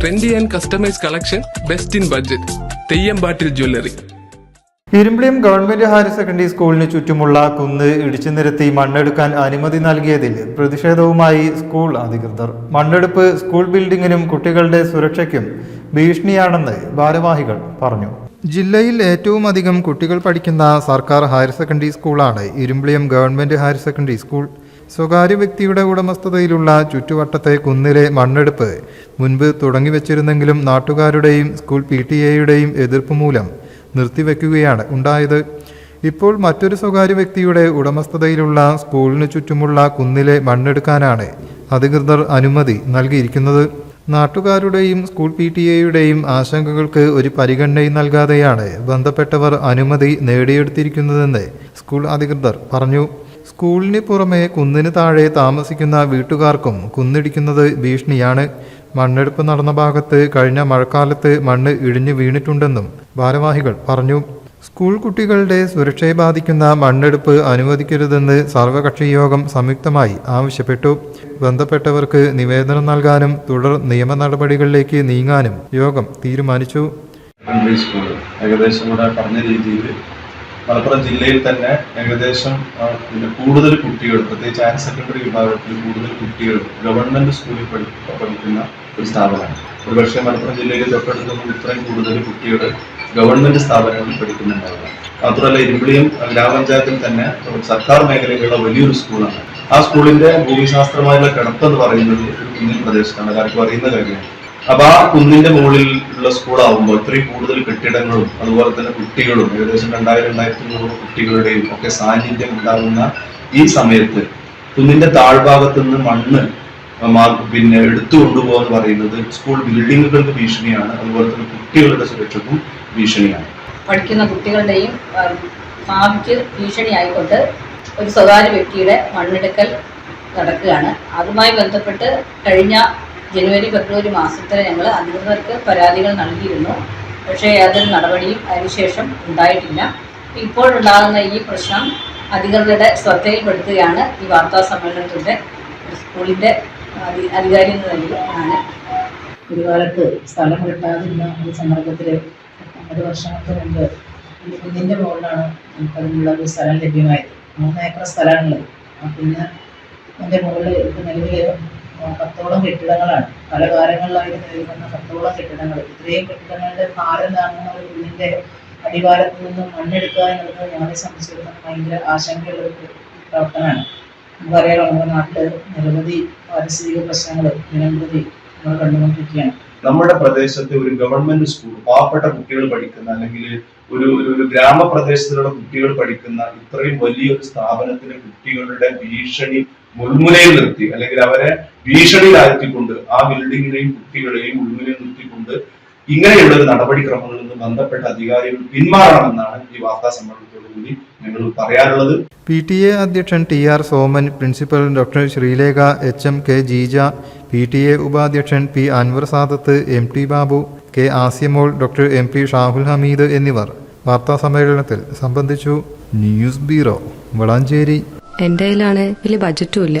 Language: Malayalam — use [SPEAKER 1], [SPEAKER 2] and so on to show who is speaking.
[SPEAKER 1] Trendy and customise collection best in budget Theyyampattil jewellery
[SPEAKER 2] Irimbiliyam government higher secondary സ്കൂളിന് ചുറ്റുമുള്ള കുന്ന് ഇടിച്ചു നിരത്തി മണ്ണെടുക്കാൻ അനുമതി നൽകിയതിൽ പ്രതിഷേധവുമായി സ്കൂൾ അധികൃതർ. മണ്ണെടുപ്പ് സ്കൂൾ ബിൽഡിങ്ങിനും കുട്ടികളുടെ സുരക്ഷയ്ക്കും ഭീഷണിയാണെന്ന് ഭാരവാഹികൾ പറഞ്ഞു. ജില്ലയിൽ ഏറ്റവും അധികം കുട്ടികൾ പഠിക്കുന്ന സർക്കാർ ഹയർ സെക്കൻഡറി സ്കൂളാണ് Irimbiliyam government higher secondary school. സ്വകാര്യ വ്യക്തിയുടെ ഉടമസ്ഥതയിലുള്ള ചുറ്റുവട്ടത്തെ കുന്നിലെ മണ്ണെടുപ്പ് മുൻപ് തുടങ്ങിവെച്ചിരുന്നെങ്കിലും നാട്ടുകാരുടെയും സ്കൂൾ പി ടി എയുടെയും എതിർപ്പ് മൂലം നിർത്തിവെക്കുകയാണ് ഉണ്ടായത്. ഇപ്പോൾ മറ്റൊരു സ്വകാര്യ വ്യക്തിയുടെ ഉടമസ്ഥതയിലുള്ള സ്കൂളിന് ചുറ്റുമുള്ള കുന്നിലെ മണ്ണെടുക്കാനാണ് അധികൃതർ അനുമതി നൽകിയിരിക്കുന്നത്. നാട്ടുകാരുടെയും സ്കൂൾ പി ടി എയുടെയും ആശങ്കകൾക്ക് ഒരു പരിഗണനയും നൽകാതെയാണ് ബന്ധപ്പെട്ടവർ അനുമതി നേടിയെടുത്തിരിക്കുന്നതെന്ന് സ്കൂൾ അധികൃതർ പറഞ്ഞു. സ്കൂളിന് പുറമെ കുന്നിന് താഴെ താമസിക്കുന്ന വീട്ടുകാർക്കും കുന്നിടിക്കുന്നത് ഭീഷണിയാണ്. മണ്ണെടുപ്പ് നടന്ന ഭാഗത്ത് കഴിഞ്ഞ മഴക്കാലത്ത് മണ്ണ് ഇടിഞ്ഞു വീണിട്ടുണ്ടെന്നും ഭാരവാഹികൾ പറഞ്ഞു. സ്കൂൾ കുട്ടികളുടെ സുരക്ഷയെ ബാധിക്കുന്ന മണ്ണെടുപ്പ് അനുവദിക്കരുതെന്ന് സർവകക്ഷി യോഗം സംയുക്തമായി ആവശ്യപ്പെട്ടു. ബന്ധപ്പെട്ടവർക്ക് നിവേദനം നൽകാനും തുടർ നിയമ നടപടികളിലേക്ക് നീങ്ങാനും യോഗം തീരുമാനിച്ചു.
[SPEAKER 3] ഏകദേശം കൂടെ പറഞ്ഞ രീതിയിൽ മലപ്പുറം ജില്ലയിൽ തന്നെ ഏകദേശം പിന്നെ കൂടുതൽ കുട്ടികൾ പ്രത്യേകിച്ച് ഹയർ സെക്കൻഡറി വിഭാഗത്തിൽ കൂടുതൽ കുട്ടികൾ ഗവൺമെന്റ് സ്കൂളിൽ പഠിക്കുന്ന ഒരു സ്ഥാപനമാണ്. ഒരുപക്ഷെ മലപ്പുറം ജില്ലയിൽ തൊട്ടടുത്തൊന്നും ഇത്രയും കൂടുതൽ കുട്ടികൾ ഗവൺമെന്റ് സ്ഥാപനങ്ങളിൽ പഠിക്കുന്നുണ്ടാവുക മാത്രമല്ല ഇരുമ്പിളിയും ഗ്രാമപഞ്ചായത്തിൽ തന്നെ സർക്കാർ മേഖലയിലുള്ള വലിയൊരു സ്കൂളാണ്. ആ സ്കൂളിന്റെ ഭൂമിശാസ്ത്രമായുള്ള കിടപ്പെന്ന് പറയുന്നത് ഒരു കുന്നിൻ പ്രദേശത്താണ്. എല്ലാവർക്കും അറിയുന്ന കാര്യമാണ്. അപ്പൊ ആ കുന്നിന്റെ മുകളിൽ ഉള്ള സ്കൂളാവുമ്പോൾ ഇത്രയും കൂടുതൽ കെട്ടിടങ്ങളും അതുപോലെ തന്നെ കുട്ടികളും ഏകദേശം രണ്ടായിരം രണ്ടായിരത്തി അഞ്ഞൂറ് കുട്ടികളുടെയും ഒക്കെ സാന്നിധ്യം ഉണ്ടാകുന്ന ഈ സമയത്ത് കുന്നിന്റെ താഴ്ഭാഗത്ത് നിന്ന് മണ്ണ് പിന്നെ എടുത്തു കൊണ്ടുപോകാന്ന് പറയുന്നത് സ്കൂൾ ബിൽഡിങ്ങുകൾക്ക് ഭീഷണിയാണ്. അതുപോലെ തന്നെ കുട്ടികളുടെ സുരക്ഷക്കും ഭീഷണിയാണ്.
[SPEAKER 4] പഠിക്കുന്ന കുട്ടികളുടെയും ഭാവിക്ക് ഭീഷണിയായിക്കൊണ്ട് ഒരു സ്വകാര്യ വ്യക്തിയുടെ മണ്ണെടുക്കൽ നടക്കുകയാണ്. അതുമായി ബന്ധപ്പെട്ട് കഴിഞ്ഞ ജനുവരി ഫെബ്രുവരി മാസത്തിൽ ഞങ്ങൾ അധികൃതർക്ക് പരാതികൾ നൽകിയിരുന്നു. പക്ഷേ യാതൊരു നടപടിയും അതിനുശേഷം ഉണ്ടായിട്ടില്ല. ഇപ്പോഴുണ്ടാകുന്ന ഈ പ്രശ്നം അധികൃതരുടെ ശ്രദ്ധയിൽപ്പെടുത്തുകയാണ് ഈ വാർത്താ സമ്മേളനത്തിന്റെ സ്കൂളിന്റെ അധി- അധികാരി എന്ന നിലയിൽ ഞാൻ
[SPEAKER 5] ഒരു സ്ഥലം കിട്ടാതിരുന്ന ഒരു സന്ദർഭത്തിൽ ഒരു വർഷങ്ങൾക്ക് മുമ്പ് ഈ കുന്നിന്റെ മുകളിലാണ് നമുക്ക് അതിനുള്ള ഒരു സ്ഥലം ലഭ്യമായത്. മൂന്ന് ഏക്കർ സ്ഥലമാണുള്ളത് പിന്നെ എന്റെ മുകളിൽ നിലവിൽ പത്തോളം കെട്ടിടങ്ങളാണ്. പല കാലങ്ങളിലായിട്ട് നിലനിൽക്കുന്ന പത്തോളം കെട്ടിടങ്ങൾ. ഇത്രയും കെട്ടിടങ്ങളുടെ ഭാരം താങ്ങുന്ന ഒരു കുന്നിന്റെ അടിവാരത്ത് നിന്നും മണ്ണെടുക്കുക എന്നുള്ളത് ഞങ്ങളെ സംബന്ധിച്ചിടത്തോളം ഭയങ്കര ആശങ്കയുള്ള ഒരു പ്രവർത്തനമാണ്. നമുക്കറിയാലോ നമ്മുടെ നാട്ടിൽ നിരവധി പാരിസ്ഥിതിക പ്രശ്നങ്ങൾ നിരവധി നമ്മൾ കണ്ടുകൊണ്ടിരിക്കുകയാണ്.
[SPEAKER 3] നമ്മുടെ പ്രദേശത്തെ ഒരു ഗവൺമെന്റ് സ്കൂൾ പാവപ്പെട്ട കുട്ടികൾ പഠിക്കുന്ന അല്ലെങ്കിൽ ഒരു ഒരു ഗ്രാമപ്രദേശത്തിലുള്ള കുട്ടികൾ പഠിക്കുന്ന ഇത്രയും വലിയൊരു സ്ഥാപനത്തിന് കുട്ടികളുടെ ഭീഷണി മുൾമുനയിൽ നിർത്തി. അല്ലെങ്കിൽ അവരെ ഭീഷണിയിലാഴ്ത്തിക്കൊണ്ട് ആ ബിൽഡിങ്ങിനെയും കുട്ടികളെയും ഉള്ളിനെ നിർത്തിക്കൊണ്ട് ഇങ്ങനെയുള്ള ഒരു നടപടിക്രമങ്ങളിൽ നിന്ന് ബന്ധപ്പെട്ട അധികാരികൾ പിന്മാറണമെന്നാണ് ഈ വാർത്താ സമ്മേളനത്തോടുകൂടി ഞങ്ങൾ പറയാനുള്ളത്
[SPEAKER 2] പി ടി എ അധ്യക്ഷൻ T R Soman principal doctor Sreelekha H M K Jeeja P T A ഉപാധ്യക്ഷൻ P Anwar Sadath M T Babu K Asiyamol doctor M P Shahul Hameed എന്നിവർ. വാർത്താ സമ്മേളനത്തിൽ സംബന്ധിച്ചു ന്യൂസ് ബ്യൂറോ വളാഞ്ചേരി.
[SPEAKER 6] എന്റെ കയ്യിലാണ് വലിയ ബഡ്ജറ്റും ഇല്ല.